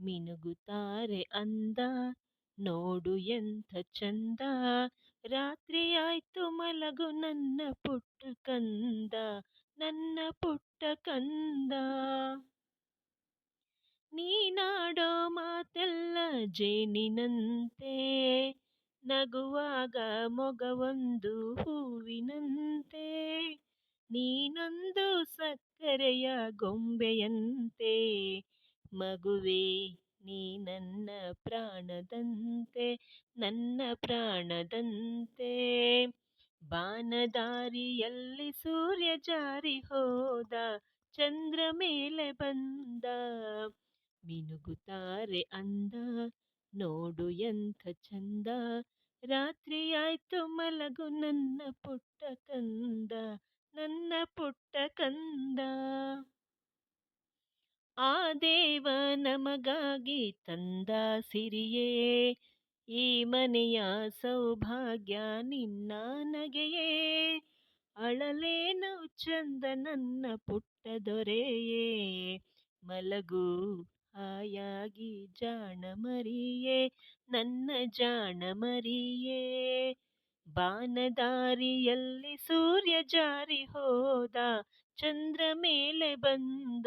ಮಿನುಗುತ್ತಾರೆ ಅಂದ. ನೋಡು ಎಂಥ ಚಂದ. ರಾತ್ರಿ ಆಯ್ತು ಮಲಗು ನನ್ನ ಪುಟ್ಟ ಕಂದ. ನನ್ನ ಪುಟ್ಟ ಕಂದ. ನೀನಾಡೋ ಮಾತೆಲ್ಲ ಜೇನಿನಂತೆ. ನಗುವಾಗ ಮೊಗವೊಂದು ಹೂವಿನಂತೆ. ನೀನೊಂದು ಸಕ್ಕರೆಯ ಗೊಂಬೆಯಂತೆ. ಮಗುವೇ, ನೀ ನನ್ನ ಪ್ರಾಣದಂತೆ ನನ್ನ ಪ್ರಾಣದಂತೆ. ಬಾನದಾರಿಯಲ್ಲಿ ಸೂರ್ಯ ಜಾರಿ ಹೋದ ಚಂದ್ರ ಮೇಲೆ ಬಂದ. ಮಿನುಗುತ್ತಾರೆ ಅಂದ, ನೋಡು ಎಂಥ ಚಂದ. ರಾತ್ರಿಯಾಯ್ತು ಮಲಗು ನನ್ನ ಪುಟ್ಟ ಕಂದ, ನನ್ನ ಪುಟ್ಟ ಕಂದ. ಆ ದೇವ ನಮಗಾಗಿ ತಂದ ಸಿರಿಯೇ, ಈ ಮನೆಯ ಸೌಭಾಗ್ಯ ನಿನ್ನ ನಗೆಯೇ. ಅಳಲೇನು ಚಂದ ನನ್ನ ಪುಟ್ಟ ದೊರೆಯೇ, ಮಲಗು ಆಯಾಗಿ ಜಾಣ ಮರಿಯೇ, ನನ್ನ ಜಾಣ ಮರಿಯೇ. ಬಾನದಾರಿಯಲ್ಲಿ ಸೂರ್ಯ ಜಾರಿ ಹೋದ, ಚಂದ್ರ ಮೇಲೆ ಬಂದ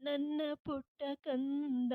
ನನ್ನ ಪುಟ್ಟ ಕಂದ